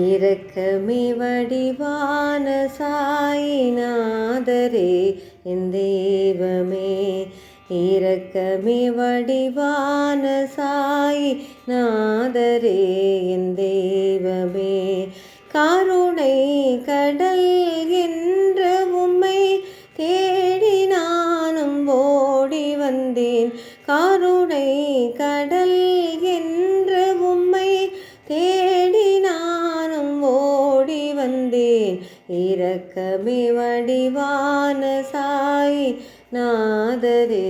இரக்கமே வடிவான சாயிநாதரே என் தெய்வமே. இரக்கமே வடிவான சாயி நாதரே என் தெய்வமே. கருணை கடல் என்ற உம்மை தேடி நானும் ஓடி வந்தேன். கருணை கடல் என்ற இரக்கமே வடிவான சாய் நாதரே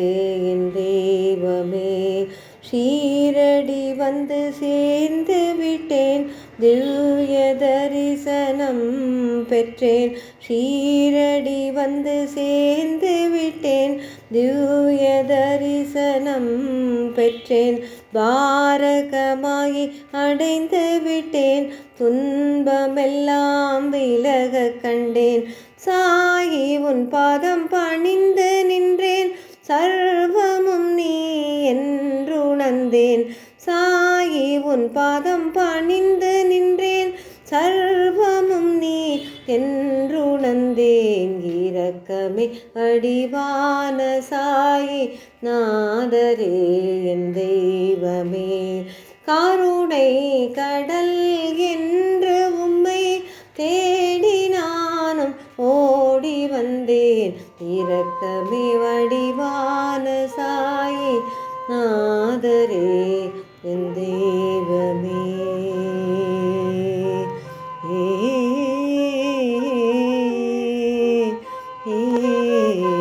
என் தெய்வமே. ஷீரடி வந்து சேர்ந்து விட்டேன் திவ்ய தரிசனம் பெற்றேன். ஷீரடி வந்து சேர்ந்து விட்டேன். திவ்ய தரிசனம் பெற்றேன். பாரகமாயி அடைந்து விட்டேன். துன்பமெல்லாம் விலக கண்டேன். சாயி உன் பாதம் பணிந்து நின்றேன். சர்வமும் நீ என்றுணர்ந்தேன். சாயி உன் பாதம் பணிந்து நின்றேன். சர்வ என்றுணர்ந்தேன். இரக்கமே அடிவான சாயி நாதரே என் தெய்வமே. கருணை கடல் என்று உம்மை தேடி நானும் ஓடி வந்தேன். இரக்கமே வடிவான சாயி நாதரே ಮಾಡಿ